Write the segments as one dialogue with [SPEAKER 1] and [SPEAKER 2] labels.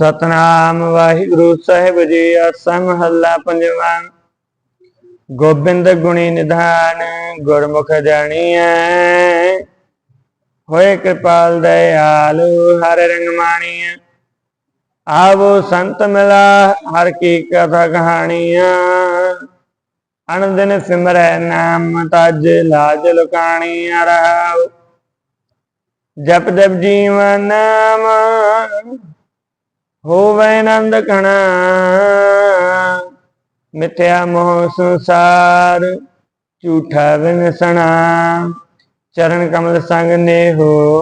[SPEAKER 1] ਸਤਨਾਮ ਵਾਹਿਗੁਰੂ ਸਾਹਿਬ ਜੀ ਆਸਾ ਮਹੱਲਾ ਪੰਜਵਾਂ। ਗੋਬਿੰਦ ਗੁਣੀ ਨਿਧਾਨ ਗੁਰਮੁਖ ਜਾਣੀਐ। ਹੋਏ ਕਿਰਪਾਲ ਦਇਆਲੁ, ਹਰ ਰੰਗ ਮਾਣੀਐ। ਆਵੋ ਸੰਤ ਮਿਲਾ, ਹਰ ਕੀ ਕਥਾ ਕਹਾਣੀਆਂ ਅਨੰਦਨ ਸਿਮਰੈ ਨਾਮ, ਤਜ ਲਾਜ ਲੁਕਾਣੀਆਂ ਰਹਾਉ। ਜਪ ਜਪ ਜੀਵਨ ਨਾਮ ਹੋਵੇ ਨੰਦ ਕਣਾ ਮਿਥਿਆ ਮੋਹ ਸੰਸਾਰ, ਝੂਠਾ ਵਿਨਸਣਾ ਚਰਨ ਕਮਲ ਸੰਗ ਨੇਹੋ,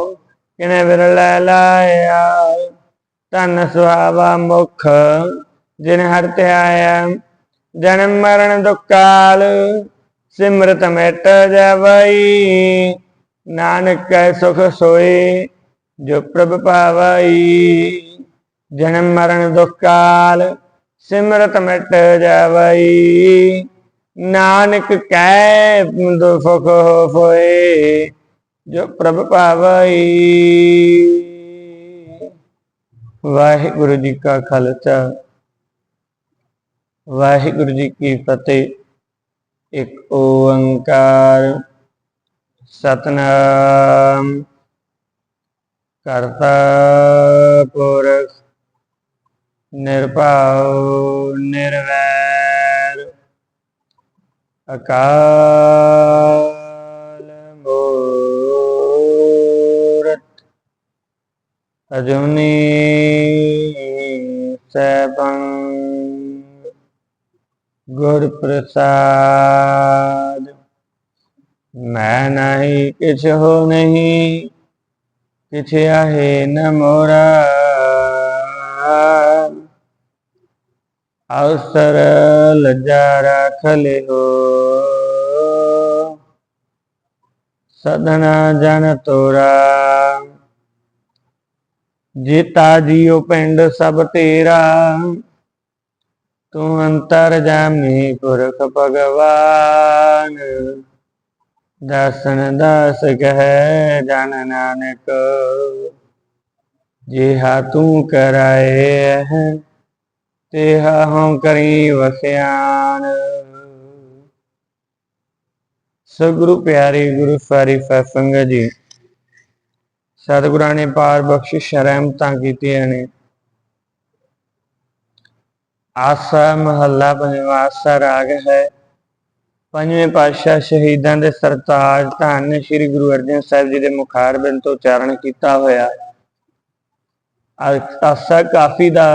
[SPEAKER 1] ਕਿਨੇ ਵਿਰਲੇ ਲਾਇਆ। ਤਨ ਸੁਹਾਵਾ ਮੁਖ, ਜਿਨ ਹਰ ਧਿਆਇਆ। ਜਨਮ ਮਰਨ ਦੁਕਾਲ ਸਿਮਰਤ ਮਿਟ ਜਾਵਈ। ਨਾਨਕ ਕੈ ਸੁਖ ਸੋਏ, ਜੋ ਪ੍ਰਭ ਪਾਵਈ। ਜਨਮ ਮਰਨ ਦੁਖ ਕਾਲ ਸਿਮਰਤ ਮਿਟ ਜਾਵਈ। ਨਾਨਕ ਕੈ ਦੁਖ ਹੋਏ, ਜੋ ਪ੍ਰਭ ਪਾਵਈ। ਵਾਹਿਗੁਰੂ ਜੀ ਕਾ ਖਾਲਸਾ, ਵਾਹਿਗੁਰੂ ਜੀ ਕੀ ਫਤਿਹ। ਇੱਕ ਓੰਕਾਰ, ਸਤਨਾਮ। ਕਰਤਾ ਪੁਰਖ ਨਿਰਭਉ, ਨਿਰਵੈਰ। ਅਕਾਲ ਮੂਰਤ। ਅਜੂਨੀ ਸੈਭੰ। ਗੁਰ ਪ੍ਰਸਾਦ ਮੈਂ ਨਹੀਂ, ਕਿਛ ਹੋ ਨਹੀਂ, ਕਿਛ ਆਹੇ ਨ ਮੋਰਾ। ਅਵਸਰ ਲਜਾ ਰਖ ਲਿਓ। ਸਦਨਾ ਜਨ ਤੋਰਾ। ਜੀਤਾ ਜੀਉ ਪਿੰਡ ਸਭ ਤੇਰਾ। ਤੂੰ ਅੰਤਰ ਜਾਮੀ ਪੁਰਖ ਭਗਵਾਨ। ਦਸਨ ਦਾਸ ਕਹਿ ਜਨ ਨਾਨਕ। ਜਿਹਾ ਤੂੰ ਕਰਾਏ ਹੈ ਤੇਹਾ ਹਉ ਕਰੀ ਵਸਿਆਨ ਸਤਿਗੁਰੂ ਪਿਆਰੇ ਗੁਰੂ ਸਾਰੀ ਫਸੰਗ ਜੀ, ਸਤਿਗੁਰਾਂ ਨੇ ਪਾਰ ਬਖਸ਼ਿਸ਼ ਰਹਿਮਤਾਂ ਕੀਤੀਆਂ ਨੇ। ਆਸਾ ਮਹੱਲਾ ਪੰਜਵਾਂ, ਆਸਾ ਰਾਗ ਹੈ। ਪੰਜਵੇਂ ਪਾਤਸ਼ਾਹ ਸ਼ਹੀਦਾਂ ਦੇ ਸਰਤਾਜ ਧੰਨ ਸ੍ਰੀ ਗੁਰੂ ਅਰਜਨ ਸਾਹਿਬ ਜੀ ਦੇ ਮੁਖਾਰਬਿੰਦ ਤੋਂ ਉਚਾਰਨ ਕੀਤਾ ਹੋਇਆ। ਆਸਾ ਕਾਫੀ ਦਾ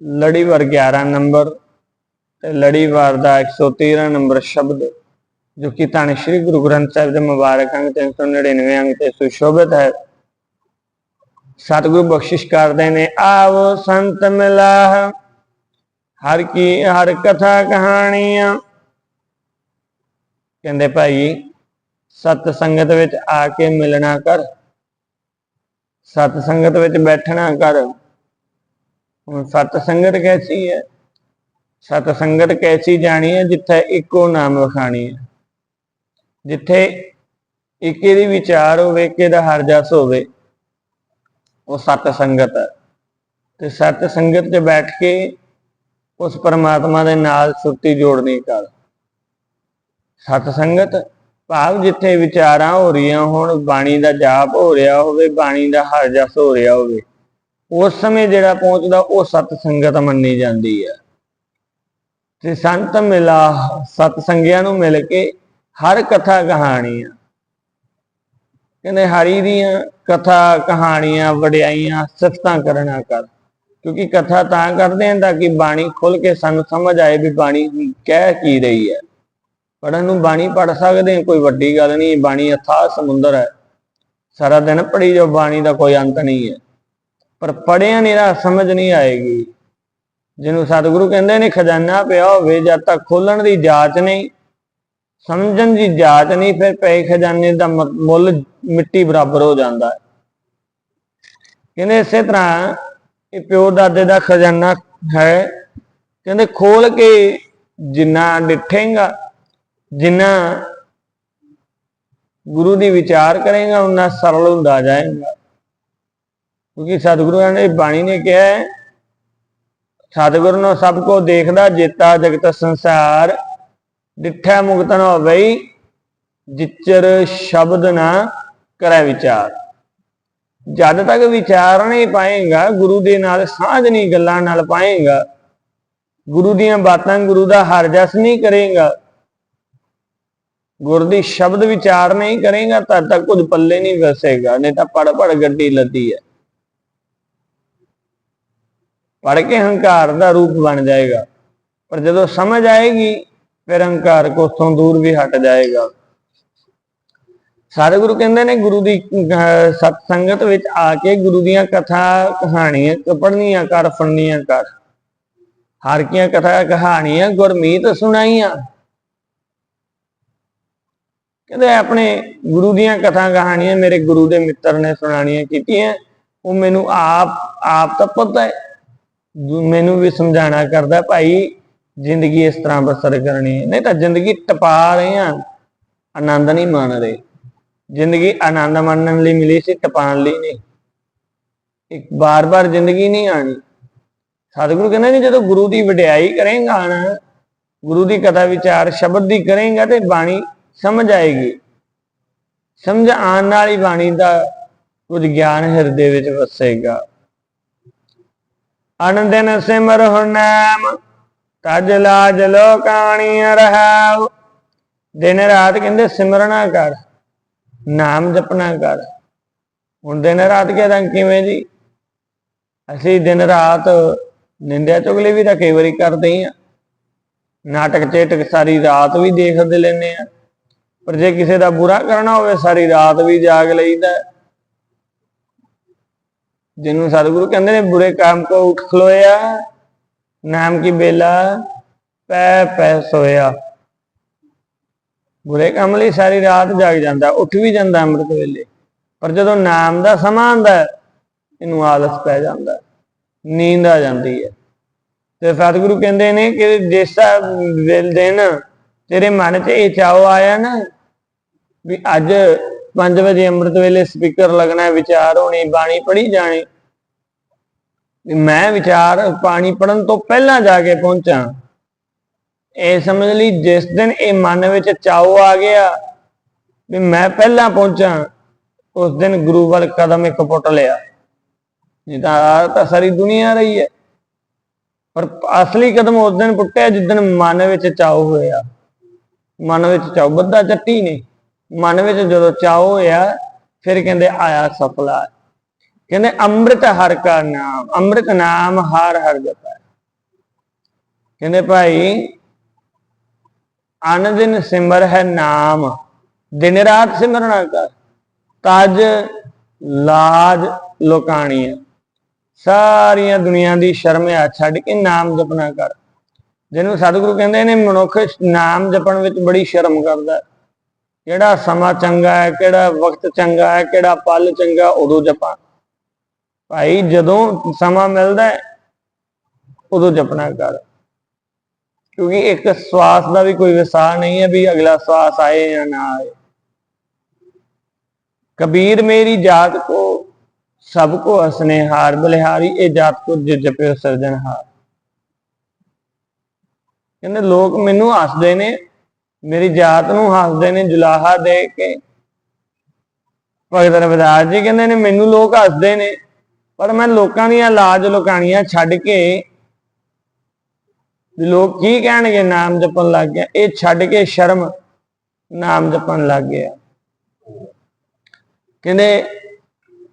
[SPEAKER 1] ਲੜੀਵਾਰ 11 ਨੰਬਰ ਤੇ ਲੜੀਵਾਰ ਦਾ 113 ਨੰਬਰ ਸ਼ਬਦ, ਜੋ ਕਿ ਧੰਨ ਸ੍ਰੀ ਗੁਰੂ ਗ੍ਰੰਥ ਸਾਹਿਬ ਦੇ ਮੁਬਾਰਕ ਅੰਗ 399 ਅੰਗ ਤੇ ਸੁਸ਼ੋਭਿਤ ਹੈ। ਸਤਿਗੁਰੂ ਬਖਸ਼ਿਸ਼ ਕਰਦੇ ਨੇ, ਆਵੋ ਸੰਤ ਮਿਲਾਹ, ਹਰ ਕੀ, ਹਰ ਕਥਾ ਕਹਾਣੀਆਂ। ਕਹਿੰਦੇ ਭਾਈ, ਸਤ ਸੰਗਤ ਵਿੱਚ ਆ ਕੇ ਮਿਲਣਾ ਕਰ, ਸਤ ਸੰਗਤ ਵਿੱਚ ਬੈਠਣਾ ਕਰ। ਹੁਣ ਸਤ ਸੰਗਤ ਕੈਸੀ ਹੈ? ਸਤ ਸੰਗਤ ਕੈਸੀ ਜਾਣੀ ਹੈ ਜਿੱਥੇ ਇੱਕੋ ਨਾਮ ਵਖਾਣੀ ਹੈ? ਜਿੱਥੇ ਇੱਕੇ ਦੀ ਵਿਚਾਰ ਹੋਵੇ ਇੱਕੇ ਦਾ ਹਰ ਜਸ ਹੋਵੇ, ਉਹ ਸਤ ਸੰਗਤ ਹੈ। ਤੇ ਸਤ ਸੰਗਤ 'ਚ ਬੈਠ ਕੇ ਉਸ ਪਰਮਾਤਮਾ ਦੇ ਨਾਲ ਸੁਰਤੀ ਜੋੜਨੀ ਕਰ ਸਤ ਸੰਗਤ, ਭਾਵ ਜਿੱਥੇ ਵਿਚਾਰਾਂ ਹੋ ਰਹੀਆਂ ਹੋਣ, ਬਾਣੀ ਦਾ ਜਾਪ ਹੋ ਰਿਹਾ ਹੋਵੇ, ਬਾਣੀ ਦਾ ਹਰ ਜਸ ਹੋ ਰਿਹਾ ਹੋਵੇ ਉਸ ਸਮੇਂ ਜਿਹੜਾ ਪਹੁੰਚਦਾ, ਉਹ ਸਤ ਸੰਗਤ ਮੰਨੀ ਜਾਂਦੀ ਹੈ। ਤੇ ਸੰਤ ਮਿਲਾ, ਸਤ ਸੰਗਿਆਂ ਨੂੰ ਮਿਲ ਕੇ ਹਰ ਕਥਾ ਕਹਾਣੀਆਂ। ਕਹਿੰਦੇ, ਹਰੀ ਦੀਆਂ ਕਥਾ ਕਹਾਣੀਆਂ, ਵਡਿਆਈਆਂ, ਸਿਫਤਾਂ ਕਰਨਾ ਕਰ। ਕਿਉਂਕਿ ਕਥਾ ਤਾਂ ਕਰਦੇ ਹਾਂ ਤਾਂ ਕਿ ਬਾਣੀ ਖੁੱਲ ਕੇ ਸਾਨੂੰ ਸਮਝ ਆਏ ਵੀ ਬਾਣੀ ਕਹਿ ਕੀ ਰਹੀ ਹੈ। ਪੜਨ ਨੂੰ ਬਾਣੀ ਪੜ ਸਕਦੇ ਹਾਂ, ਕੋਈ ਵੱਡੀ ਗੱਲ ਨਹੀਂ, ਬਾਣੀ ਅਥਾ ਸਮੁੰਦਰ ਹੈ। ਸਾਰਾ ਦਿਨ ਪੜੀ ਜੋ ਬਾਣੀ ਦਾ ਕੋਈ ਅੰਤ ਨਹੀਂ ਹੈ। ਪਰ ਪੜਿਆ ਨਹੀਂ ਸਮਝ ਨਹੀਂ ਆਏਗੀ। ਜਿਹਨੂੰ ਸਤਿਗੁਰੂ ਕਹਿੰਦੇ ਨੇ, ਖਜ਼ਾਨਾ ਪਿਆ ਹੋਵੇ, ਜਦ ਤੱਕ ਖੋਲਣ ਦੀ ਜਾਂਚ ਨਹੀਂ, ਸਮਝਣ ਦੀ ਜਾਂਚ ਨਹੀਂ, ਫਿਰ ਪਏ ਖਜ਼ਾਨੇ ਦਾ ਮ- ਮੁੱਲ ਮਿੱਟੀ ਬਰਾਬਰ ਹੋ ਜਾਂਦਾ ਹੈ। ਕਹਿੰਦੇ ਇਸੇ ਤਰ੍ਹਾਂ ਇਹ ਪਿਓ ਦਾਦੇ ਦਾ ਖਜ਼ਾਨਾ ਹੈ। ਕਹਿੰਦੇ ਖੋਲ ਕੇ ਜਿੰਨਾ ਡਿਠੇਗਾ, ਜਿੰਨਾ ਗੁਰੂ ਦੀ ਵਿਚਾਰ ਕਰੇਗਾ ਉਨਾ ਸਰਲ ਹੁੰਦਾ ਜਾਏਗਾ। ਕਿਉਂਕਿ ਸਤਿਗੁਰੂ ਨੇ ਬਾਣੀ ਨੇ ਕਿਹਾ ਸਤਿਗੁਰ ਨੂੰ ਸਭ ਕੋ ਦੇਖਦਾ, ਜੇਤਾ ਜਗਤ ਸੰਸਾਰ, ਡਿਠੈ ਮੁਕਤ ਨ ਹੋਵਈ, ਜਿਚਰ ਸ਼ਬਦ ਨਾ ਕਰੈ ਵਿਚਾਰ। ਜਦ ਤੱਕ ਵਿਚਾਰ ਨਹੀਂ ਪਾਏਗਾ, ਗੁਰੂ ਦੇ ਨਾਲ ਸਾਂਝ ਨਹੀਂ ਗੱਲਾਂ ਨਾਲ ਪਾਏਗਾ, ਗੁਰੂ ਦੀਆਂ ਬਾਤਾਂ ਗੁਰੂ ਦਾ ਹਰ ਜਸ ਨਹੀਂ ਕਰੇਗਾ, ਗੁਰ ਦੀ ਸ਼ਬਦ ਵਿਚਾਰ ਨਹੀਂ ਕਰੇਗਾ, ਤਦ ਤੱਕ ਕੁਝ ਪੱਲੇ ਨਹੀਂ ਵਸੇਗਾ, ਨਹੀਂ ਤਾਂ ਪੜ ਪੜ ਗੱਡੀ ਲੱਦੀ ਹੈ। ਪੜ ਕੇ ਹੰਕਾਰ ਦਾ ਰੂਪ ਬਣ ਜਾਏਗਾ। ਪਰ ਜਦੋਂ ਸਮਝ ਆਏਗੀ, ਫਿਰ ਹੰਕਾਰ ਕੋਸੋਂ ਦੂਰ ਵੀ ਹਟ ਜਾਏਗਾ। ਸਾਰੇ ਗੁਰੂ ਕਹਿੰਦੇ ਨੇ, ਗੁਰੂ ਦੀ ਸਤ ਸੰਗਤ ਵਿੱਚ ਆ ਕੇ ਗੁਰੂ ਦੀਆਂ ਕਥਾ ਕਹਾਣੀਆਂ ਪੜ੍ਹਨੀਆਂ ਕਰ, ਫੜਨੀਆਂ ਕਰ। ਹਰ ਕੀਆਂ ਕਥਾ ਕਹਾਣੀਆਂ, ਗੁਰਮੀਤ ਸੁਣਾਈਆਂ। ਕਹਿੰਦੇ, ਆਪਣੇ ਗੁਰੂ ਦੀਆਂ ਕਥਾ ਕਹਾਣੀਆਂ ਮੇਰੇ ਗੁਰੂ ਦੇ ਮਿੱਤਰ ਨੇ ਸੁਣਾਣੀਆਂ ਕੀਤੀਆਂ। ਉਹ ਮੈਨੂੰ ਆਪ ਆਪ ਤਾਂ ਪਤਾ ਹੈ। ਮੈਨੂੰ ਵੀ ਸਮਝਾਣਾ ਕਰਦਾ, ਭਾਈ, ਜ਼ਿੰਦਗੀ ਇਸ ਤਰ੍ਹਾਂ ਬਸਰ ਕਰਨੀ ਹੈ। ਨਹੀਂ ਤਾਂ ਜ਼ਿੰਦਗੀ ਟਪਾ ਰਹੇ ਆ ਆਨੰਦ ਨਹੀਂ ਮਾਣ ਰਹੇ। ਜ਼ਿੰਦਗੀ ਆਨੰਦ ਮਾਣਨ ਲਈ ਮਿਲੀ ਸੀ, ਟਪਾਉਣ ਲਈ ਨਹੀਂ। ਇੱਕ ਬਾਰ-ਬਾਰ ਜ਼ਿੰਦਗੀ ਨਹੀਂ ਆਣੀ ਸਤਿਗੁਰੂ ਕਹਿੰਦੇ ਨੇ, ਜਦੋਂ ਗੁਰੂ ਦੀ ਵਡਿਆਈ ਕਰੇਗਾ ਨਾ, ਗੁਰੂ ਦੀ ਕਥਾ ਵਿਚਾਰ ਸ਼ਬਦ ਦੀ ਕਰੇਗਾ ਤੇ ਬਾਣੀ ਸਮਝ ਆਏਗੀ। ਸਮਝ ਆਉਣ ਨਾਲ ਹੀ ਬਾਣੀ ਦਾ ਕੁਝ ਗਿਆਨ ਹਿਰਦੇ ਵਿੱਚ ਵਸੇਗਾ। ਅਨੰਦਨ ਸਿਮਰ ਨਾਮ, ਤਜ ਲਾਜ ਲੋਕਾਣੀ ਰਹਾਉ। ਦਿਨ ਰਾਤ ਕਹਿੰਦੇ ਸਿਮਰਨਾ ਕਰ, ਨਾਮ ਜਪਣਾ ਕਰ। ਹੁਣ ਦਿਨ ਰਾਤ ਕਹਿੰਦਾ ਕਿਵੇਂ ਜੀ? ਅਸੀਂ ਦਿਨ ਰਾਤ ਨਿੰਦਿਆ ਚੁਗਲੀ ਵੀ ਤਾਂ ਕਈ ਵਾਰੀ ਕਰਦੇ ਹੀ ਆ। ਨਾਟਕ ਚੇਟਕ ਸਾਰੀ ਰਾਤ ਵੀ ਦੇਖਦੇ ਲੈਨੇ ਆ। ਪਰ ਜੇ ਕਿਸੇ ਦਾ ਬੁਰਾ ਕਰਨਾ ਹੋਵੇ, ਸਾਰੀ ਰਾਤ ਵੀ ਜਾਗ ਲਈਦਾ। ਹੈ। ਜਿਹਨੂੰ ਸਤਿਗੁਰੂ ਕਹਿੰਦੇ ਨੇ ਬੁਰੇ ਕੰਮ ਕੋ ਉਠ ਖਲੋਇਆ ਨਾਮ ਕੀ ਬੇਲਾ ਪੈ ਪੈ ਸੋਇਆ। ਬੁਰੇ ਕੰਮ ਲਈ ਸਾਰੀ ਰਾਤ ਜਾਗ ਜਾਂਦਾ ਉੱਠ ਵੀ ਜਾਂਦਾ ਅੰਮ੍ਰਿਤ ਵੇਲੇ। ਪਰ ਜਦੋਂ ਨਾਮ ਦਾ ਸਮਾਂ ਆਉਂਦਾ ਹੈ, ਇਹਨੂੰ ਆਲਸ ਪੈ ਜਾਂਦਾ ਨੀਂਦ ਆ ਜਾਂਦੀ ਹੈ। ਤੇ ਸਤਿਗੁਰੂ ਕਹਿੰਦੇ ਨੇ ਕਿ ਜਿਸ ਵੇਲ ਦਿਨ ਤੇਰੇ ਮਨ 'ਚ ਇਹ ਚਾਉ ਆਇਆ ਨਾ ਵੀ ਅੱਜ 5 ਵਜੇ ਅੰਮ੍ਰਿਤ ਵੇਲੇ ਸਪੀਕਰ ਲੱਗਣਾ, ਵਿਚਾਰ ਹੋਣੀ, ਬਾਣੀ ਪੜ੍ਹੀ ਜਾਣੀ। ਮੈਂ ਵਿਚਾਰ ਪਾਣੀ ਪੜਨ ਤੋਂ ਪਹਿਲਾਂ ਜਾ ਕੇ ਪਹੁੰਚਾਂ। ਇਹ ਸਮਝ ਲਈ ਜਿਸ ਦਿਨ ਇਹ ਮਨ ਵਿੱਚ ਚਾਉ ਆ ਗਿਆ ਵੀ ਮੈਂ ਪਹਿਲਾਂ ਪਹੁੰਚਾਂ, ਉਸ ਦਿਨ ਗੁਰੂ ਵੱਲ ਕਦਮ ਇੱਕ ਪੁੱਟ ਲਿਆ। ਨਹੀਂ ਤਾਂ ਤਾਂ ਸਾਰੀ ਦੁਨੀਆ ਰਹੀ ਹੈ। ਪਰ ਅਸਲੀ ਕਦਮ ਉਸ ਦਿਨ ਪੁੱਟਿਆ ਜਿਸ ਦਿਨ ਮਨ ਵਿੱਚ ਚਾਉ ਹੋਇਆ। ਮਨ ਵਿੱਚ ਚਾਉ ਬੱਦਾ ਚੱਟੀ ਨਹੀਂ। ਮਨ ਵਿੱਚ ਜਦੋਂ ਚਾਉ ਹੋਇਆ, ਫਿਰ ਕਹਿੰਦੇ, ਆਇਆ ਸਫਲਾ ਕਹਿੰਦੇ, ਅੰਮ੍ਰਿਤ ਹਰ ਕਾ ਨਾਮ, ਅੰਮ੍ਰਿਤ ਨਾਮ ਹਰ ਹਰ ਜਪੈ। ਕਹਿੰਦੇ, ਭਾਈ ਅਨ ਦਿਨ ਸਿਮਰ ਹੈ ਨਾਮ, ਦਿਨ ਰਾਤ ਸਿਮਰਨਾ ਕਰ, ਤਜ ਲਾਜ ਲੋਕਾਣੀਆਂ ਸਾਰੀਆਂ ਦੁਨੀਆ ਦੀ ਸ਼ਰਮ ਆ, ਛੱਡ ਕੇ ਨਾਮ ਜਪਣਾ ਕਰ। ਜਿਹਨੂੰ ਸਤਿਗੁਰੂ ਕਹਿੰਦੇ ਨੇ, ਮਨੁੱਖ ਨਾਮ ਜਪਣ ਵਿੱਚ ਬੜੀ ਸ਼ਰਮ ਕਰਦਾ ਕਿਹੜਾ ਸਮਾਂ ਚੰਗਾ ਹੈ ਕਿਹੜਾ ਵਕਤ ਚੰਗਾ ਹੈ ਕਿਹੜਾ ਪਲ ਚੰਗਾ ਉਦੋਂ ਜਪਾਂ। ਭਾਈ ਜਦੋਂ ਸਮਾਂ ਮਿਲਦਾ ਹੈ, ਉਦੋਂ ਜਪਣਾ ਕਰ। ਕਿਉਂਕਿ ਇੱਕ ਸਵਾਸ ਦਾ ਵੀ ਕੋਈ ਵਿਸਾਰ ਨਹੀਂ ਹੈ ਵੀ ਅਗਲਾ ਸਵਾਸ ਆਏ ਜਾਂ ਨਾ ਆਏ। ਕਬੀਰ ਮੇਰੀ ਜਾਤ ਕੋ ਸਭ ਕੋ ਹਸਨੇ ਹਾਰ ਬਲਿਹਾਰੀ ਇਹ ਜਾਤ ਕੋ ਜਿ ਜਪਿਓ ਸਿਰਜਣਹਾਰ। ਕਹਿੰਦੇ ਲੋਕ ਮੈਨੂੰ ਹੱਸਦੇ ਨੇ ਮੇਰੀ ਜਾਤ ਨੂੰ ਹੱਸਦੇ ਨੇ, ਜੁਲਾਹਾ ਦੇ ਕੇ। ਭਗਤ ਰਵਿਦਾਸ ਜੀ ਕਹਿੰਦੇ ਨੇ, ਮੈਨੂੰ ਲੋਕ ਹੱਸਦੇ ਨੇ, ਪਰ ਮੈਂ ਲੋਕਾਂ ਦੀਆਂ ਲਾਜ ਲੁਕਾਣੀਆਂ ਛੱਡ ਕੇ ਲੋਕ ਕੀ ਕਹਿਣਗੇ? ਨਾਮ ਜਪਣ ਲੱਗ ਗਿਆ। ਇਹ ਛੱਡ ਕੇ ਸ਼ਰਮ ਨਾਮ ਜਪਣ ਲੱਗ ਗਿਆ। ਕਹਿੰਦੇ,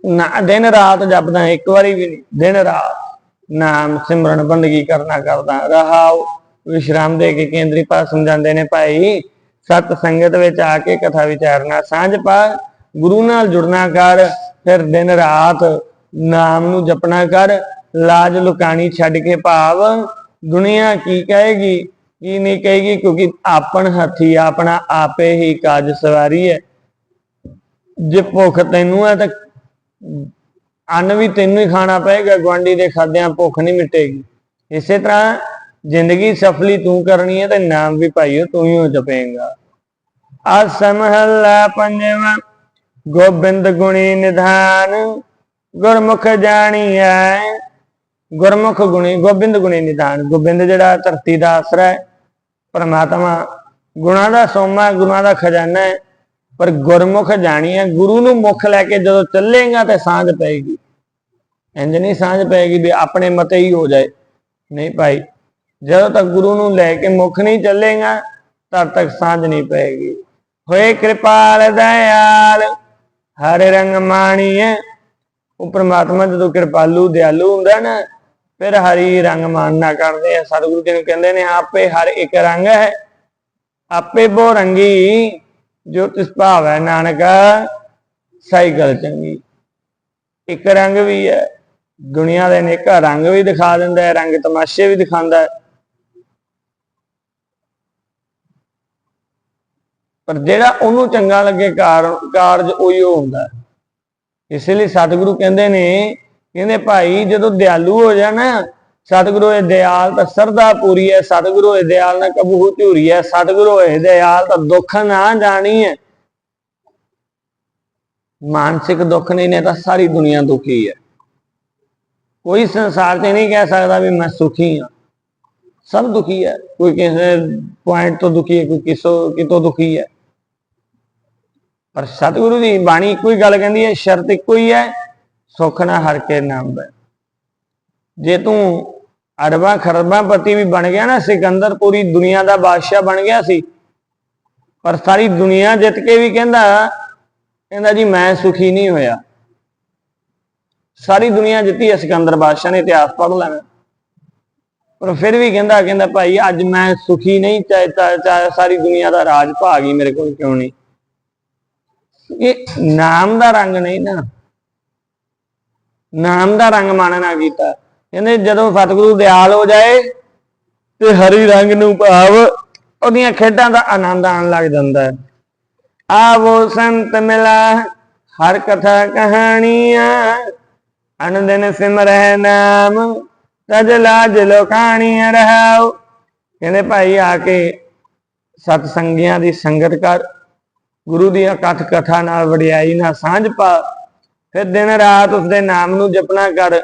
[SPEAKER 1] ਨਾ, ਦਿਨ ਰਾਤ ਜਪਦਾ, ਇੱਕ ਵਾਰੀ ਵੀ ਨਹੀਂ। ਦਿਨ ਰਾਤ ਨਾਮ ਸਿਮਰਨ ਬੰਦਗੀ ਕਰਨਾ ਕਰਦਾ ਰਹਾਉ ਵਿਸ਼ਰਾਮ ਦੇ ਕੇ ਕੇਂਦਰੀ ਪਾਸ ਸਮਝਾਉਂਦੇ ਨੇ ਭਾਈ। ਸਤ ਸੰਗਤ ਵਿੱਚ ਆ ਕੇ ਕਥਾ ਵਿਚਾਰਨਾ, ਸਾਂਝ ਪਾ ਗੁਰੂ ਨਾਲ ਜੁੜਨਾ ਕਰ, ਫਿਰ ਦਿਨ ਰਾਤ ਨਾਮ ਨੂੰ ਜਪਣਾ ਕਰ, ਲਾਜ ਲੁਕਾਣੀ ਛੱਡ ਕੇ ਭਾਵ, ਦੁਨੀਆ ਕੀ ਕਹੇਗੀ, ਕੀ ਨਹੀਂ ਕਹੇਗੀ, ਕਿਉਂਕਿ ਆਪਣ ਹੱਥੀ, ਆਪਣਾ ਆਪੇ ਹੀ ਕਾਜ ਸਵਾਰੀ ਹੈ। ਜੇ ਭੁੱਖ ਤੈਨੂੰ ਹੈ ਤਾਂ ਅੰਨ ਵੀ ਤੈਨੂੰ ਹੀ ਖਾਣਾ ਪਏਗਾ, ਗੁਆਂਢੀ ਦੇ ਖਾਦਿਆਂ ਭੁੱਖ ਨਹੀਂ ਮਿਟੇਗੀ। ਇਸੇ ਤਰ੍ਹਾਂ ਜ਼ਿੰਦਗੀ ਸਫਲੀ ਤੂੰ ਕਰਨੀ ਹੈ ਤੇ ਨਾਮ ਵੀ ਭਾਈਓ ਤੂੰ ਹੀ ਹੋ ਜਪੇਗਾ। ਅਸਮਹਲਾ ਪੰਜਵਾਂ, ਗੋਬਿੰਦ ਗੁਣੀ ਨਿਧਾਨ, ਗੁਰਮੁਖ ਜਾਣੀਐ ਗੁਰਮੁਖ ਗੁਣੀ, ਗੋਬਿੰਦ ਗੁਣੀ ਨਿਧਾਨ। ਗੋਬਿੰਦ ਜਿਹੜਾ ਧਰਤੀ ਦਾ ਆਸਰਾ ਹੈ, ਪਰਮਾਤਮਾ ਗੁਣਾ ਦਾ ਸੋਮਾ, ਗੁਣਾ ਦਾ ਖਜ਼ਾਨਾ ਹੈ। ਪਰ ਗੁਰਮੁਖ ਜਾਣੀ ਹੈ ਗੁਰੂ ਨੂੰ ਮੁਖ ਲੈ ਕੇ ਜਦੋਂ ਚੱਲੇਗਾ ਤੇ ਸਾਂਝ ਪਏਗੀ। ਇੰਜ ਨਹੀਂ ਸਾਂਝ ਪਏਗੀ ਵੀ ਆਪਣੇ ਮਤੇ ਹੀ ਹੋ ਜਾਏ। ਨਹੀਂ ਭਾਈ ਜਦੋਂ ਤੱਕ ਗੁਰੂ ਨੂੰ ਲੈ ਕੇ ਮੁਖ ਨਹੀਂ ਚੱਲੇਗਾ, ਤਦ ਤੱਕ ਸਾਂਝ ਨਹੀਂ ਪਏਗੀ। ਹੋਏ ਕਿਰਪਾਲ ਦਇਆਲ, ਹਰ ਰੰਗ ਮਾਣੀਏ ਉਹ ਪ੍ਰਮਾਤਮਾ ਜਦੋਂ ਕਿਰਪਾਲੂ, ਦਿਆਲੂ ਹੁੰਦਾ ਨਾ, ਫਿਰ ਹਰੀ ਰੰਗ ਮਾਨਣਾ ਕਰਦੇ ਆ। ਸਤਿਗੁਰੂ ਜੀ ਨੂੰ ਕਹਿੰਦੇ ਨੇ? ਆਪੇ ਹਰ ਇੱਕ ਰੰਗ ਹੈ, ਆਪੇ ਬੋ ਰੰਗੀ, ਜੋ ਤਿਸ ਹੈ ਨਾਨਕ ਸਾਈਕਲ ਚੰਗੀ। ਇੱਕ ਰੰਗ ਵੀ ਹੈ, ਦੁਨੀਆ ਦੇ ਅਨੇਕਾਂ ਰੰਗ ਵੀ ਦਿਖਾ ਦਿੰਦਾ ਹੈ, ਰੰਗ ਤਮਾਸ਼ੇ ਵੀ ਦਿਖਾਉਂਦਾ ਹੈ। ਪਰ ਜਿਹੜਾ ਉਹਨੂੰ ਚੰਗਾ ਲੱਗੇ ਕਾਰਜ ਉਹੀ ਓ ਹੁੰਦਾ। ਹੈ। ਇਸ ਲਈ ਸਤਿਗੁਰੂ ਕਹਿੰਦੇ ਨੇ, ਕਹਿੰਦੇ ਭਾਈ ਜਦੋਂ ਦਿਆਲੂ ਹੋ ਜਾਣਾ ਸਤਿਗੁਰੂ ਇਹ ਦਿਆਲ ਤਾਂ ਸਰਦਾ ਪੂਰੀ ਹੈ, ਸਤਿਗੁਰੂ ਇਹ ਦਿਆਲ ਨਾ ਕਬੂ ਝੂਰੀ ਹੈ, ਸਤਿਗੁਰੂ ਇਹ ਦਿਆਲ ਤਾਂ ਦੁੱਖ ਨਾ ਜਾਣੀ ਹੈ। ਮਾਨਸਿਕ ਦੁੱਖ ਨਹੀਂ ਨੇ ਤਾਂ ਸਾਰੀ ਦੁਨੀਆ ਦੁਖੀ ਹੈ। ਕੋਈ ਸੰਸਾਰ ਤੇ ਨਹੀਂ ਕਹਿ ਸਕਦਾ ਵੀ ਮੈਂ ਸੁਖੀ ਹਾਂ। ਸਭ ਦੁਖੀ ਹੈ। ਕੋਈ ਕਿਸੇ ਪੁਆਇੰਟ ਤੋਂ ਦੁਖੀ ਹੈ, ਕੋਈ ਕਿਸੋ, ਕਿਤੋਂ ਦੁਖੀ ਹੈ। ਪਰ ਸਤਿਗੁਰੂ ਦੀ ਬਾਣੀ ਇੱਕੋ ਹੀ ਗੱਲ ਕਹਿੰਦੀ ਹੈ, ਸ਼ਰਤ ਇੱਕੋ ਹੀ ਹੈ, ਸੁਖ ਨਾ ਹਰ ਕੇ ਨਾਮ ਬੈ ਜੇ ਤੂੰ ਅਰਬਾਂ ਖਰਬਾਂ ਪਤੀ ਵੀ ਬਣ ਗਿਆ ਨਾ, ਸਿਕੰਦਰ ਪੂਰੀ ਦੁਨੀਆ ਦਾ ਬਾਦਸ਼ਾਹ ਬਣ ਗਿਆ ਸੀ, ਪਰ ਸਾਰੀ ਦੁਨੀਆ ਜਿੱਤ ਕੇ ਵੀ ਕਹਿੰਦਾ ਕਹਿੰਦਾ ਜੀ ਮੈਂ ਸੁਖੀ ਨਹੀਂ ਹੋਇਆ। ਸਾਰੀ ਦੁਨੀਆ ਜਿੱਤੀ ਹੈ ਸਿਕੰਦਰ ਬਾਦਸ਼ਾਹ ਨੇ ਇਤਿਹਾਸ ਪੜ੍ਹ ਲੈਣਾ। ਪਰ ਫਿਰ ਵੀ ਕਹਿੰਦਾ ਕਹਿੰਦਾ ਭਾਈ ਅੱਜ ਮੈਂ ਸੁਖੀ ਨਹੀਂ, ਚਾਹੇ ਚਾਹੇ- ਸਾਰੀ ਦੁਨੀਆ ਦਾ ਰਾਜ ਭਾਗ ਹੀ ਮੇਰੇ ਕੋਲ ਕਿਉਂ ਨਹੀਂ? ਇਹ ਨਾਮ ਦਾ ਰੰਗ ਨਹੀਂ ਨਾ। ਨਾਮ ਦਾ ਰੰਗ ਮਾਨਣਾ ਕੀਤਾ ਕਹਿੰਦੇ ਜਦੋਂ ਸਤਿਗੁਰੂ ਦਿਆਲ ਹੋ ਜਾਏ ਤੇ ਹਰੀ ਰੰਗ ਨੂੰ ਭਾਵ ਉਹਦੀਆਂ ਖੇਡਾਂ ਦਾ ਆਨੰਦ ਆਉਣ ਲੱਗ ਜਾਂਦਾ ਹੈ। ਆਵੋ ਸੰਤ ਮਿਲਾ, ਹਰ ਕਥਾ ਕਹਾਣੀਆਂ, ਅਨੰਦਨ ਸਿਮਰਹਿ ਨਾਮ, ਤਜ ਲਾਜ ਲੋਕਾਣੀਆਂ ਰਹਾਓ ਕਹਿੰਦੇ ਭਾਈ ਆ ਕੇ ਸਤ ਸੰਗੀਆਂ ਦੀ ਸੰਗਤ ਕਰ। ਗੁਰੂ ਦੀਆਂ ਕਥ ਕਥਾ ਨਾਲ ਵਡਿਆਈ ਨਾਲ ਸਾਂਝ ਪਾ। ਫਿਰ ਦਿਨ ਰਾਤ ਉਸਦੇ ਨਾਮ ਨੂੰ ਜਪਣਾ ਕਰ।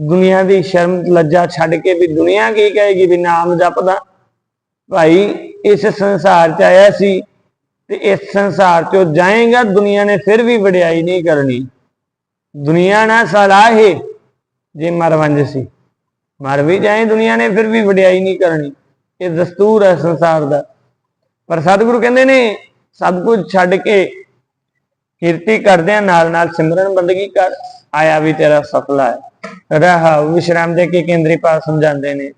[SPEAKER 1] ਦੁਨੀਆ ਦੀ ਸ਼ਰਮ ਲੱਜਾ ਛੱਡ ਕੇ ਵੀ ਦੁਨੀਆ ਕੀ ਕਹੇਗੀ ਵੀ ਨਾਮ ਜਪਦਾ। ਭਾਈ, ਇਸ ਸੰਸਾਰ ਚ ਆਇਆ ਸੀ ਤੇ ਇਸ ਸੰਸਾਰ ਚੋਂ ਜਾਏਗਾ ਦੁਨੀਆ ਨੇ ਫਿਰ ਵੀ ਵਡਿਆਈ ਨਹੀਂ ਕਰਨੀ। ਦੁਨੀਆ ਨਾ ਸਲਾਹੇ, ਜੇ ਮਰਵੰਜ ਸੀ। ਮਰ ਵੀ ਜਾਏ ਦੁਨੀਆ ਨੇ ਫਿਰ ਵੀ ਵਡਿਆਈ ਨਹੀਂ ਕਰਨੀ। ਇਹ ਦਸਤੂਰ ਹੈ ਸੰਸਾਰ ਦਾ। ਪਰ ਸਤਿਗੁਰੂ ਕਹਿੰਦੇ ਨੇ ਸਭ ਕੁਝ ਛੱਡ ਕੇ ਕੀਰਤੀ ਕਰਦਿਆਂ ਨਾਲ ਨਾਲ ਸਿਮਰਨ ਬੰਦਗੀ ਕਰ, ਆਇਆ ਵੀ ਤੇਰਾ ਸਫਲਾ ਹੈ। ਰਹਾ, ਵਿਸ਼ਰਾਮ ਦੇ ਕੇ ਕੇਂਦਰੀ ਪਾਸ ਸਮਝਾਉਂਦੇ ਨੇ।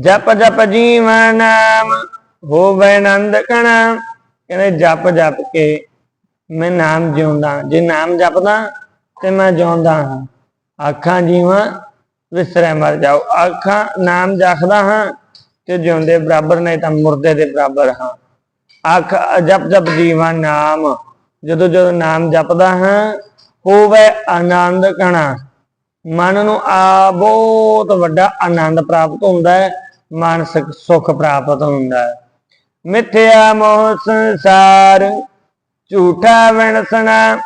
[SPEAKER 1] ਜਪ ਜਪ ਜੀਵਨ ਨਾਮ, ਹੋਵੇ ਆਨੰਦ ਕਣ। ਕਹਿੰਦੇ, ਜਪ ਜਪ ਕੇ ਮੈਂ ਨਾਮ ਜਿਉਂਦਾ, ਜੇ ਨਾਮ ਜਪਦਾ ਤੇ ਮੈਂ ਜਿਉਂਦਾ ਹਾਂ। ਅੱਖਾਂ ਜੀਵਾਂ ਵਿਸਰੇ ਮਰ ਜਾਓ। ਅੱਖਾਂ ਨਾਮ ਜਪਦਾ ਹਾਂ ਤੇ ਜਿਉਂਦੇ ਬਰਾਬਰ, ਨਹੀਂ ਤਾਂ ਮੁਰਦੇ ਦੇ ਬਰਾਬਰ ਹਾਂ। ਅੱਖ ਜਪ ਜਪ ਜੀਵਨ ਨਾਮ। ਜਦੋਂ ਜਦੋਂ ਨਾਮ ਜਪਦਾ ਹਾਂ, ਹੋਵੇ ਆਨੰਦ ਕਣਾ। ਮਨ ਨੂੰ ਆ ਬਹੁਤ ਵੱਡਾ ਆਨੰਦ ਪ੍ਰਾਪਤ ਹੁੰਦਾ ਹੈ, ਮਾਨਸਿਕ ਸੁਖ ਪ੍ਰਾਪਤ ਹੁੰਦਾ ਹੈ। ਮਿੱਥਿਆ ਮੋਹ ਸੰਸਾਰ, ਝੂਠਾ ਵਣਸਣਾ।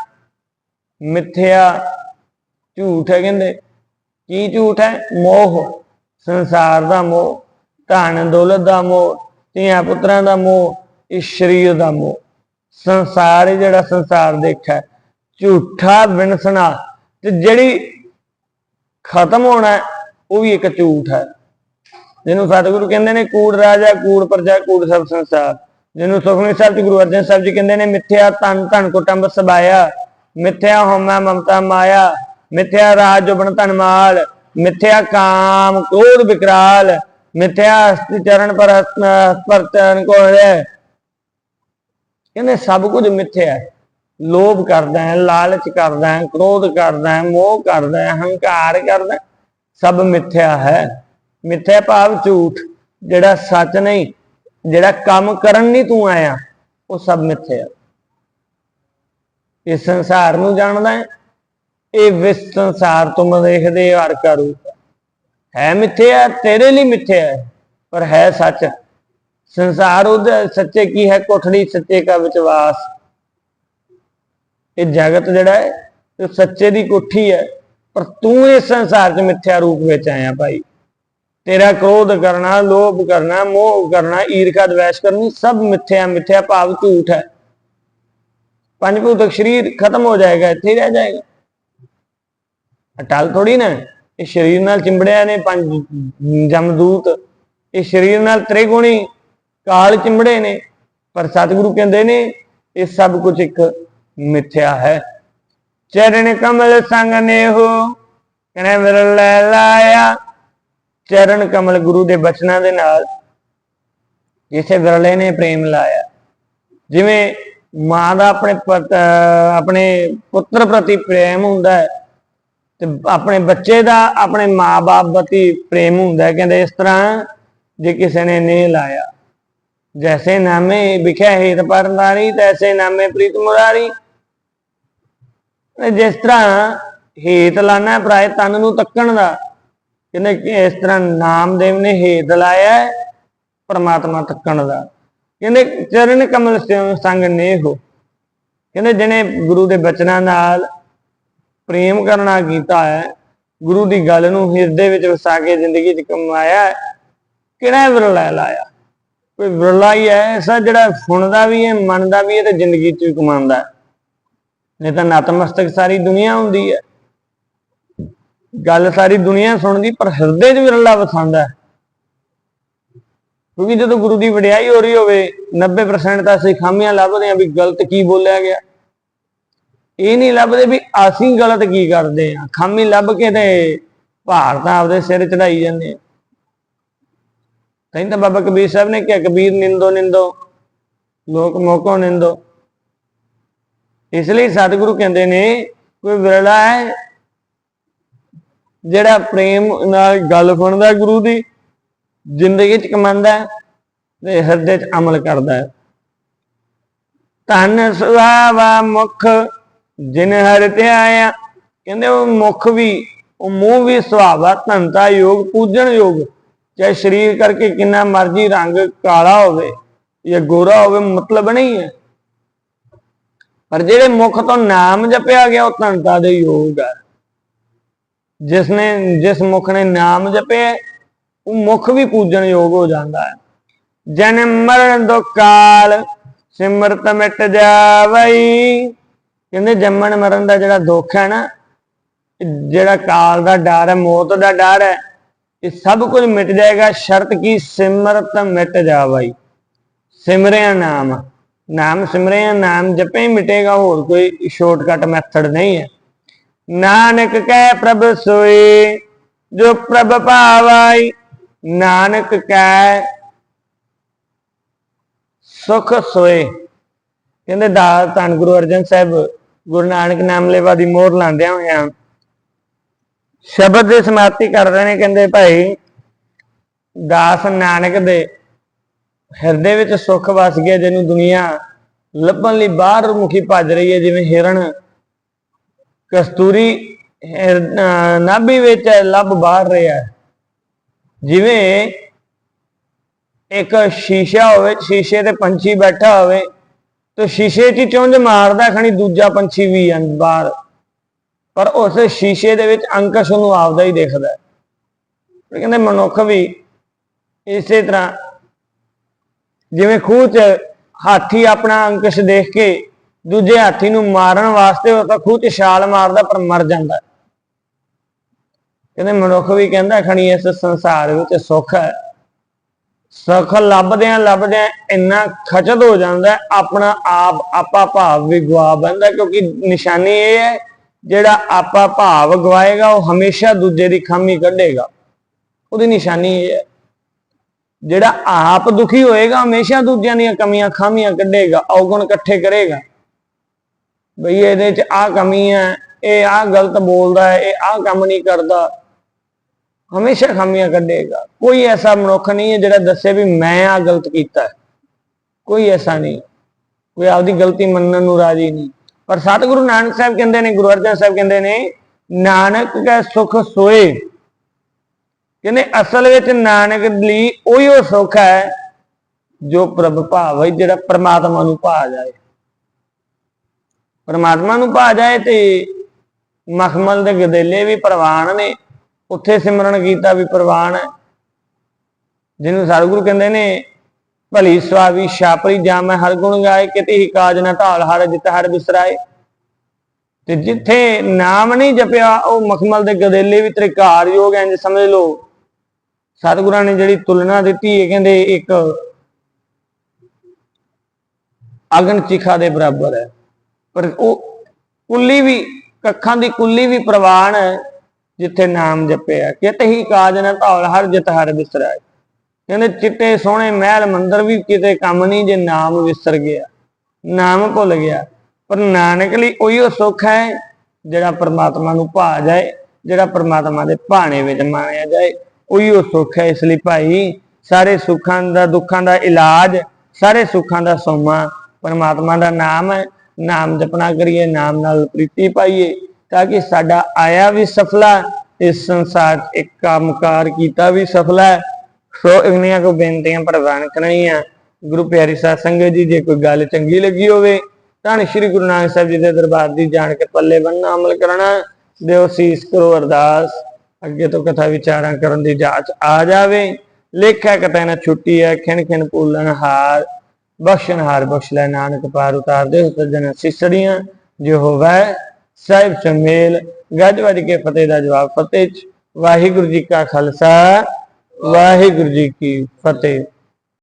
[SPEAKER 1] ਮਿੱਥਿਆ ਝੂਠ ਹੈ ਕਹਿੰਦੇ, ਕੀ ਝੂਠ ਹੈ? ਮੋਹ। ਸੰਸਾਰ ਦਾ ਮੋਹ, ਧਨ ਦੌਲਤ ਦਾ ਮੋਹ, ਧੀਆਂ ਪੁੱਤਰਾਂ ਦਾ ਮੋਹ ਇਸ ਸਰੀਰ ਦਾ ਮੋਹ। ਸੰਸਾਰ ਜਿਹੜਾ ਸੰਸਾਰ ਦੇਖਿਆ, ਝੂਠਾ ਵਿਣਸਣਾ ਤੇ ਜਿਹੜੀ ਖਤਮ ਹੋਣਾ ਉਹ ਵੀ ਇੱਕ ਝੂਠ ਹੈ। ਜਿਹਨੂੰ ਸਤਿਗੁਰੂ ਕਹਿੰਦੇ ਨੇ ਕੂੜ ਰਾਜਾ, ਕੂੜ ਪ੍ਰਜਾ, ਕੂੜ ਸਭ ਸੰਸਾਰ। ਜਿਹਨੂੰ ਸੁਖਮਨੀ ਸਾਹਿਬ ਜੀ ਗੁਰੂ ਅਰਜਨ ਸਾਹਿਬ ਜੀ ਕਹਿੰਦੇ ਨੇ, ਮਿੱਥਿਆ ਤਨ ਧਨ ਕੁਟੰਬ ਸਬਾਇਆ। ਮਿੱਥਿਆ ਹੋਮਾ ਮਮਤਾ ਮਾਇਆ। ਮਿੱਥਿਆ ਰਾਜ ਜੁਬਨ ਧਨ ਮਾਲ। ਮਿੱਥਿਆ ਕਾਮ ਕ੍ਰੋਧ ਵਿਕਰਾਲ ਮਿੱਥਿਆ ਅਸਤਿ ਚਰਨ ਪਰ ਹਸਤ- ਪਰ ਚਰਨ ਕਹਿੰਦੇ ਸਭ ਕੁਝ ਮਿੱਥਿਆ ਹੈ। ਲੋਭ ਕਰਦਾ ਹੈ, ਲਾਲਚ ਕਰਦਾ ਹੈ, ਕ੍ਰੋਧ ਕਰਦਾ ਹੈ, ਮੋਹ ਕਰਦਾ ਹੈ, ਹੰਕਾਰ ਕਰਦਾ ਸਭ ਮਿੱਥਿਆ ਹੈ। ਮਿੱਥਿਆ ਭਾਵ ਝੂਠ। ਜਿਹੜਾ ਸੱਚ ਨਹੀਂ, ਜਿਹੜਾ ਕੰਮ ਕਰਨ ਨਹੀਂ ਤੂੰ ਆਇਆ, ਉਹ ਸਭ ਮਿੱਥਿਆ ਇਸ ਸੰਸਾਰ ਨੂੰ ਜਾਣਦਾ ਹੈ। ਇਹ ਵਿਸ ਸੰਸਾਰ ਤੁਮ ਦੇਖਦੇ ਹਰ ਕਾ ਰੂਪ ਹੈ ਮਿੱਥਿਆ, ਤੇਰੇ ਲਈ ਮਿੱਥਿਆ ਹੈ, ਪਰ ਹੈ ਸੱਚ। ਸੰਸਾਰ ਉਹਦੇ ਸੱਚੇ ਕੀ ਹੈ? ਕੋਠੜੀ ਸੱਚੇ ਕਾ ਵਿਚਵਾਸ। ਇਹ ਜਗਤ ਜਿਹੜਾ ਹੈ, ਇਹ ਸੱਚੇ ਦੀ ਕੋਠੀ ਹੈ। ਪਰ ਤੂੰ ਇਸ ਸੰਸਾਰ 'ਚ ਮਿੱਥਿਆ ਰੂਪ ਵਿੱਚ ਆਇਆ ਭਾਈ। ਤੇਰਾ ਕ੍ਰੋਧ ਕਰਨਾ, ਲੋਭ ਕਰਨਾ, ਮੋਹ ਕਰਨਾ, ਈਰਖਾ, ਦਵੇਸ਼ ਕਰਨੀ, ਸਭ ਮਿੱਥਿਆ ਮਿੱਥਿਆ ਭਾਵ ਝੂਠ ਹੈ। ਪੰਜ ਭੂਤਕ ਸਰੀਰ ਖਤਮ ਹੋ ਜਾਏਗਾ, ਇੱਥੇ ਰਹਿ ਜਾਏਗਾ। ਅਟਲ ਥੋੜੀ ਨਾ, ਇਹ ਸਰੀਰ ਨਾਲ ਚਿੰਬੜਿਆ ਨੇ ਪੰਜ ਜਮਦੂਤ ਇਹ ਸਰੀਰ ਨਾਲ ਤ੍ਰਿਗੁਣੀ ਕਾਲ ਚਿੰਬੜੇ ਨੇ, ਪਰ ਸਤਿਗੁਰੂ ਕਹਿੰਦੇ ਨੇ, ਇਹ ਸਭ ਕੁਝ ਇੱਕ ਮਿੱਥਿਆ ਹੈ। ਚਰਨ ਕਮਲ ਸੰਗ ਨੇਹੋ ਕਨੇ ਵਿਰਲ ਲੈ ਲਾਇਆ। ਚਰਨ ਕਮਲ ਗੁਰੂ ਦੇ ਬਚਨਾਂ ਦੇ ਨਾਲ ਜਿਸੇ ਵਿਰਲੇ ਨੇ ਪ੍ਰੇਮ ਲਾਇਆ। ਜਿਵੇਂ ਮਾਂ ਦਾ ਆਪਣੇ ਪੁੱਤ- ਆਪਣੇ ਪੁੱਤਰ ਪ੍ਰਤੀ ਪ੍ਰੇਮ ਹੁੰਦਾ ਹੈ, ਤੇ ਆਪਣੇ ਬੱਚੇ ਦਾ ਆਪਣੇ ਮਾਂ-ਬਾਪ ਪ੍ਰਤੀ ਪ੍ਰੇਮ ਹੁੰਦਾ ਹੈ, ਕਹਿੰਦੇ ਇਸ ਤਰ੍ਹਾਂ ਜੇ ਕਿਸੇ ਨੇ ਨੇ ਲਾਇਆ। ਜੈਸੇ ਨਾਮੇ ਵਿਖਿਆ ਹੇਤ ਪਰਨਾਰੀ ਤੈਸੇ ਨਾਮੇ ਪ੍ਰੀਤ ਮੁਰਾਰੀ ਜਿਸ ਤਰ੍ਹਾਂ ਹੇਤ ਲਾਣਾ ਪ੍ਰਾਇ ਤਨ ਨੂੰ ਤੱਕਣ ਦਾ ਕਹਿੰਦੇ ਇਸ ਤਰ੍ਹਾਂ ਨਾਮਦੇਵ ਨੇ ਹੇਤ ਲਾਇਆ ਪਰਮਾਤਮਾ ਤੱਕਣ ਦਾ ਕਹਿੰਦੇ ਚਰਨ ਕਮਲ ਸਿਉ ਸੰਗ ਨੇਹੋ ਕਹਿੰਦੇ ਜਿਹਨੇ ਗੁਰੂ ਦੇ ਬਚਨਾਂ ਨਾਲ ਪ੍ਰੇਮ ਕਰਨਾ ਕੀਤਾ ਹੈ ਗੁਰੂ ਦੀ ਗੱਲ ਨੂੰ ਹਿਰਦੇ ਵਿੱਚ ਵਸਾ ਕੇ ਜ਼ਿੰਦਗੀ 'ਚ ਕਮਾਇਆ ਕਿਹੜਾ ਵਿਰਲਾ ਲਾਇਆ ਕੋਈ ਵਿਰਲਾ ਹੀ ਹੈ ਐਸਾ ਜਿਹੜਾ ਸੁਣਦਾ ਵੀ ਹੈ, ਮੰਨਦਾ ਵੀ ਹੈ ਤੇ ਜ਼ਿੰਦਗੀ 'ਚ ਵੀ ਕਮਾਉਂਦਾ ਨਹੀਂ ਤਾਂ ਨਤਮਸਤਕ ਸਾਰੀ ਦੁਨੀਆ ਹੁੰਦੀ ਹੈ। ਗੱਲ ਸਾਰੀ ਦੁਨੀਆ ਸੁਣਦੀ, ਪਰ ਹਿਰਦੇ 'ਚ ਵਿਰਲਾ ਵਸਾਉਂਦਾ ਹੈ। ਕਿਉਂਕਿ ਜਦੋਂ ਗੁਰੂ ਦੀ ਵਡਿਆਈ ਹੋ ਰਹੀ ਹੋਵੇ 90% ਤਾਂ ਅਸੀਂ ਖਾਮੀਆਂ ਲੱਭਦੇ ਆਂ ਵੀ ਗਲਤ ਕੀ ਬੋਲਿਆ ਗਿਆ। ਇਹ ਨਹੀਂ ਲੱਭਦੇ ਵੀ ਅਸੀਂ ਗਲਤ ਕੀ ਕਰਦੇ ਆਂ ਖਾਮੀ ਲੱਭ ਕੇ ਤੇ ਭਾਰ ਤਾਂ ਆਪਦੇ ਸਿਰ ਚੜਾਈ ਜਾਂਦੇ ਆ ਤਾਂ ਬਾਬਾ ਕਬੀਰ ਸਾਹਿਬ ਨੇ ਕਿਹਾ, ਕਬੀਰ ਨਿੰਦੋ ਨਿੰਦੋ, ਲੋਕ ਮੋਕੋ ਨਿੰਦੋ। ਇਸ ਲਈ ਸਤਿਗੁਰੂ ਕਹਿੰਦੇ ਨੇ, ਕੋਈ ਵਿਰਲਾ ਹੈ ਜਿਹੜਾ ਪ੍ਰੇਮ ਨਾਲ ਗੱਲ ਸੁਣਦਾ ਗੁਰੂ ਦੀ, ਜ਼ਿੰਦਗੀ ਚ ਕਮਾਉਂਦਾ ਤੇ ਹਿਰਦੇ ਚ ਅਮਲ ਕਰਦਾ ਹੈ। ਧਨ ਸੁਹਾਵਾ ਮੁਖ, ਜਿਨ ਹਰ ਤੇ ਆਇਆ ਕਹਿੰਦੇ ਉਹ ਮੁਖ ਵੀ, ਉਹ ਮੂੰਹ ਵੀ ਸੁਹਾਵਾ ਧਨਤਾ ਯੋਗ, ਪੂਜਣ ਯੋਗ। ਚਾਹੇ ਸਰੀਰ ਕਰਕੇ ਕਿੰਨਾ ਮਰਜ਼ੀ ਰੰਗ ਕਾਲਾ ਹੋਵੇ ਜਾਂ ਗੋਰਾ ਹੋਵੇ, ਮਤਲਬ ਨਹੀਂ ਹੈ। ਪਰ ਜਿਹੜੇ ਮੁਖ ਤੋਂ ਨਾਮ ਜਪਿਆ ਗਿਆ, ਉਹ ਧਨਤਾ ਦੇ ਯੋਗ ਹੈ ਜਿਸ ਨੇ ਜਿਸ ਮੁਖ ਨੇ ਨਾਮ ਜਪਿਆ, ਉਹ ਮੁਖ ਵੀ ਪੂਜਣ ਯੋਗ ਹੋ ਜਾਂਦਾ ਹੈ। ਜਨਮ ਮਰਨ ਦੁਖ ਕਾਲ ਸਿਮਰਤ ਮਿਟ ਜਾਵਈ। ਕਹਿੰਦੇ ਜੰਮਣ ਮਰਨ ਦਾ ਜਿਹੜਾ ਦੁੱਖ ਹੈ ਨਾ, ਜਿਹੜਾ ਕਾਲ ਦਾ ਡਰ ਹੈ, ਮੌਤ ਦਾ ਡਰ ਹੈ ਇਹ ਸਭ ਕੁਝ ਮਿਟ ਜਾਏਗਾ, ਸ਼ਰਤ ਕੀ? ਸਿਮਰਤ ਮਿਟ ਜਾਵਈ ਸਿਮਰਿਆ ਨਾਮ। ਨਾਮ ਸਿਮਰਿਆ, ਨਾਮ ਜਪੇ ਹੀ ਮਿਟੇਗਾ, ਹੋਰ ਕੋਈ ਸ਼ਾਰਟਕਟ ਮੈਥਡ ਨਹੀਂ ਹੈ। ਨਾਨਕ ਕਹਿ ਪ੍ਰਭ ਸੋਈ, ਜੋ ਪ੍ਰਭ ਭਾਵਾਈ। ਨਾਨਕ ਕਹਿ ਸੁਖ ਸੋਏ। ਕਹਿੰਦੇ ਦਾ ਧੰਨ ਗੁਰੂ ਅਰਜਨ ਸਾਹਿਬ ਗੁਰੂ ਨਾਨਕ ਨਾਮ ਲੈਵਾ ਦੀ ਮੋਹਰ ਲਾਉਂਦਿਆਂ ਹੋਇਆਂ ਸ਼ਬਦ ਦੀ ਸਮਾਪਤੀ ਕਰ ਰਹੇ ਨੇ ਕਹਿੰਦੇ ਭਾਈ, ਦਾਸ ਨਾਨਕ ਦੇ ਹਿਰਦੇ ਵਿੱਚ ਸੁੱਖ ਵਸ ਗਿਆ, ਜਿਹਨੂੰ ਦੁਨੀਆ ਲੱਭਣ ਲਈ ਬਾਹਰ ਮੁਖੀ ਭੱਜ ਰਹੀ ਹੈ, ਜਿਵੇਂ ਹਿਰਣ ਕਸਤੂਰੀ ਹਿਰ- ਅਹ ਨਾਭੀ ਵਿੱਚ ਲੱਭ ਬਾਹਰ ਰਿਹਾ ਜਿਵੇਂ ਇੱਕ ਸ਼ੀਸ਼ਾ ਹੋਵੇ, ਸ਼ੀਸ਼ੇ ਤੇ ਪੰਛੀ ਬੈਠਾ ਹੋਵੇ, ਤੇ ਸ਼ੀਸ਼ੇ 'ਚ ਚੁੰਝ ਮਾਰਦਾ, ਖਣੀ ਦੂਜਾ ਪੰਛੀ ਵੀ ਬਾਹਰ। ਪਰ ਉਸ ਸ਼ੀਸ਼ੇ ਦੇ ਵਿੱਚ ਅੰਕਸ਼ ਨੂੰ ਆਪਦਾ ਹੀ ਦਿਖਦਾ ਹੈ। ਕਹਿੰਦੇ ਮਨੁੱਖ ਵੀ ਇਸੇ ਤਰ੍ਹਾਂ ਜਿਵੇਂ ਖੂਹ 'ਚ ਹਾਥੀ ਆਪਣਾ ਅੰਕਸ਼ ਦੇਖ ਕੇ ਦੂਜੇ ਹਾਥੀ ਨੂੰ ਮਾਰਨ ਵਾਸਤੇ ਉਹ ਤਾਂ ਖੂਹ 'ਚ ਛਾਲ ਮਾਰਦਾ ਪਰ ਮਰ ਜਾਂਦਾ ਕਹਿੰਦੇ ਮਨੁੱਖ ਵੀ ਕਹਿੰਦਾ ਖਣੀ ਇਸ ਸੰਸਾਰ ਵਿੱਚ ਸੁੱਖ ਹੈ। ਸੁੱਖ ਲੱਭਦਿਆਂ ਲੱਭਦਿਆਂ ਇੰਨਾ ਖਚਤ ਹੋ ਜਾਂਦਾ ਆਪਣਾ ਆਪ, ਆਪਾ ਭਾਵ ਵੀ ਗਵਾ ਬੰਦਾ ਕਿਉਂਕਿ ਨਿਸ਼ਾਨੀ ਇਹ ਹੈ ਜਿਹੜਾ ਆਪਾ ਭਾਵ ਗਵਾਏਗਾ, ਉਹ ਹਮੇਸ਼ਾ ਦੂਜੇ ਦੀ ਖਾਮੀ ਕੱਢੇਗਾ। ਉਹਦੀ ਨਿਸ਼ਾਨੀ ਇਹ ਹੈ। ਜਿਹੜਾ ਆਪ ਦੁਖੀ ਹੋਏਗਾ, ਹਮੇਸ਼ਾ ਦੂਜਿਆਂ ਦੀਆਂ ਕਮੀਆਂ ਖਾਮੀਆਂ ਕੱਢੇਗਾ, ਔਗਣ ਇਕੱਠੇ ਕਰੇਗਾ। ਬਈ ਇਹਦੇ ਚ ਆਹ ਕਮੀ ਹੈ, ਇਹ ਆਹ ਗਲਤ ਬੋਲਦਾ ਹੈ, ਇਹ ਆਹ ਕੰਮ ਨਹੀਂ ਕਰਦਾ। ਹਮੇਸ਼ਾ ਖਾਮੀਆਂ ਕੱਢੇਗਾ। ਕੋਈ ਐਸਾ ਮਨੁੱਖ ਨਹੀਂ ਹੈ ਜਿਹੜਾ ਦੱਸੇ ਵੀ ਮੈਂ ਆਹ ਗਲਤ ਕੀਤਾ ਕੋਈ ਐਸਾ ਨਹੀਂ। ਕੋਈ ਆਪਦੀ ਗਲਤੀ ਮੰਨਣ ਨੂੰ ਰਾਜੀ ਨਹੀਂ। ਪਰ ਸਤਿਗੁਰੂ ਨਾਨਕ ਸਾਹਿਬ ਕਹਿੰਦੇ ਨੇ, ਗੁਰੂ ਅਰਜਨ ਸਾਹਿਬ ਕਹਿੰਦੇ ਨੇ, ਨਾਨਕ ਕੈ ਸੁਖ ਸੋਏ। ਕਹਿੰਦੇ ਅਸਲ ਵਿੱਚ ਨਾਨਕ ਲਈ ਉਹੀ ਉਹ ਸੁੱਖ ਹੈ ਜੋ ਪ੍ਰਭ ਭਾਵ ਹੈ, ਜਿਹੜਾ ਪ੍ਰਮਾਤਮਾ ਨੂੰ ਭਾ ਜਾਏ। ਪ੍ਰਮਾਤਮਾ ਨੂੰ ਭਾ ਜਾਏ ਤੇ ਮਖਮਲ ਦੇ ਗਦੇਲੇ ਵੀ ਪ੍ਰਵਾਨ ਨੇ, ਉੱਥੇ ਸਿਮਰਨ ਕੀਤਾ ਵੀ ਪ੍ਰਵਾਨ ਹੈ। ਜਿਹਨੂੰ ਸਤਿਗੁਰੂ ਕਹਿੰਦੇ ਨੇ ਭਲੀ ਸੁਆਵੀ ਛਾਪਰੀ ਜਾਮੈ ਹਰ ਗੁਣ ਗਾਏ, ਕਿਤੇ ਹੀ ਕਾਜ ਨਾ ਢਾਲ, ਹਰ ਜਿਤ ਹਰ ਬਿਸਰਾਏ। ਤੇ ਜਿੱਥੇ ਨਾਮ ਨਹੀਂ ਜਪਿਆ, ਉਹ ਮਖਮਲ ਦੇ ਗਦੇਲੇ ਵੀ ਤ੍ਰਿਕਾਰਯੋਗ ਐ ਇੰਜ ਸਮਝ ਲਓ। ਸਤਿਗੁਰਾਂ ਨੇ ਜਿਹੜੀ ਤੁਲਨਾ ਦਿੱਤੀ ਹੈ, ਕਹਿੰਦੇ ਇੱਕ ਅਗਨ ਚਿਖਾ ਦੇ ਬਰਾਬਰ ਹੈ। ਪਰ ਉਹ ਕੁੱਲੀ ਵੀ, ਕੱਖਾਂ ਦੀ ਕੁੱਲੀ ਵੀ ਪ੍ਰਵਾਨ ਜਿੱਥੇ ਨਾਮ ਜਪਿਆ। ਕਿਤੇ ਹੀ ਕਾਜ ਨਾ ਧੌਲ ਹਰ ਜਿਤ ਹਰ ਬਿਸਰਾਏ। ਕਹਿੰਦੇ ਚਿੱਟੇ ਸੋਹਣੇ ਮਹਿਲ ਮੰਦਰ ਵੀ ਕਿਤੇ ਕੰਮ ਨਹੀਂ ਜੇ ਨਾਮ ਵਿਸਰ ਗਿਆ, ਨਾਮ ਭੁੱਲ ਗਿਆ। ਪਰ ਨਾਨਕ ਲਈ ਉਹੀ ਸੁੱਖ ਹੈ ਜਿਹੜਾ ਪਰਮਾਤਮਾ ਨੂੰ ਭਾ ਜਾਏ, ਜਿਹੜਾ ਪਰਮਾਤਮਾ ਦੇ ਭਾਣੇ ਵਿੱਚ ਮਾਣਿਆ ਜਾਏ। ਉਹੀ ਸੁੱਖ ਹੈ ਇਸ ਲਈ ਭਾਈ, ਸਾਰੇ ਸੁੱਖਾਂ ਦਾ, ਦੁੱਖਾਂ ਦਾ ਇਲਾਜ, ਸਾਰੇ ਸੁੱਖਾਂ ਦਾ ਸੋਮਾ, ਪਰਮਾਤਮਾ ਦਾ ਨਾਮ ਹੈ। ਨਾਮ ਜਪਣਾ ਕਰੀਏ, ਨਾਮ ਨਾਲ ਪ੍ਰੀਤੀ ਪਾਈਏ, ਤਾਂ ਕਿ ਸਾਡਾ ਆਇਆ ਵੀ ਸਫਲਾ, ਇਸ ਸੰਸਾਰ 'ਚ ਇੱਕ ਕੰਮਕਾਰ ਕੀਤਾ ਵੀ ਸਫਲਾ ਸੋ ਇੰਨੀਆਂ ਕੋ ਬੇਨਤੀਆਂ ਪ੍ਰਵਾਨ ਕਰਨੀਆਂ। ਗੁਰੂ ਪਿਆਰੀ ਸਾਧ ਸੰਗਤ ਜੀ, ਜੇ ਕੋਈ ਗੱਲ ਚੰਗੀ ਲੱਗੀ ਹੋਵੇ ਤਾਂ ਸ੍ਰੀ ਗੁਰੂ ਨਾਨਕ ਸਾਹਿਬ ਜੀ ਦੇ ਦਰਬਾਰ ਦੀ ਜਾਣ ਕੇ ਪੱਲੇ ਬੰਨਣਾ ਅਮਲ ਕਰਨਾ, ਦਿਓ ਸੀਸ ਕਰੋ ਅਰਦਾਸ। ਅੱਗੇ ਤੋਂ ਕਥਾ ਵਿਚਾਰਾਂ ਕਰਨ ਦੀ ਜਾਂਚ ਆ ਜਾਵੇ। ਲੇਖਾ ਕਤੈ ਨਾ ਛੁੱਟੀ ਹੈ ਖਿਣ ਖਿਣ ਪੂਲਨ ਹਾਰ, ਬਖਸ਼ਣ ਹਾਰ ਬਖਸ਼ ਲੈ, ਨਾਨਕ ਪਾਰ ਉਤਾਰ ਦੇ ਸੱਜਣ ਸਿਸੜੀਆਂ, ਜੋ ਹੋਵੇ, ਸਾਹਿਬ ਸ਼ਮੇਲ, ਗੱਜ ਵੱਜ ਕੇ ਫਤਿਹ ਦਾ ਜਵਾਬ ਫਤਿਹ ਚ। ਵਾਹਿਗੁਰੂ ਜੀ ਕਾ ਖਾਲਸਾ ਵਾਹਿਗੁਰੂ ਜੀ ਕੀ ਫਤਿਹ।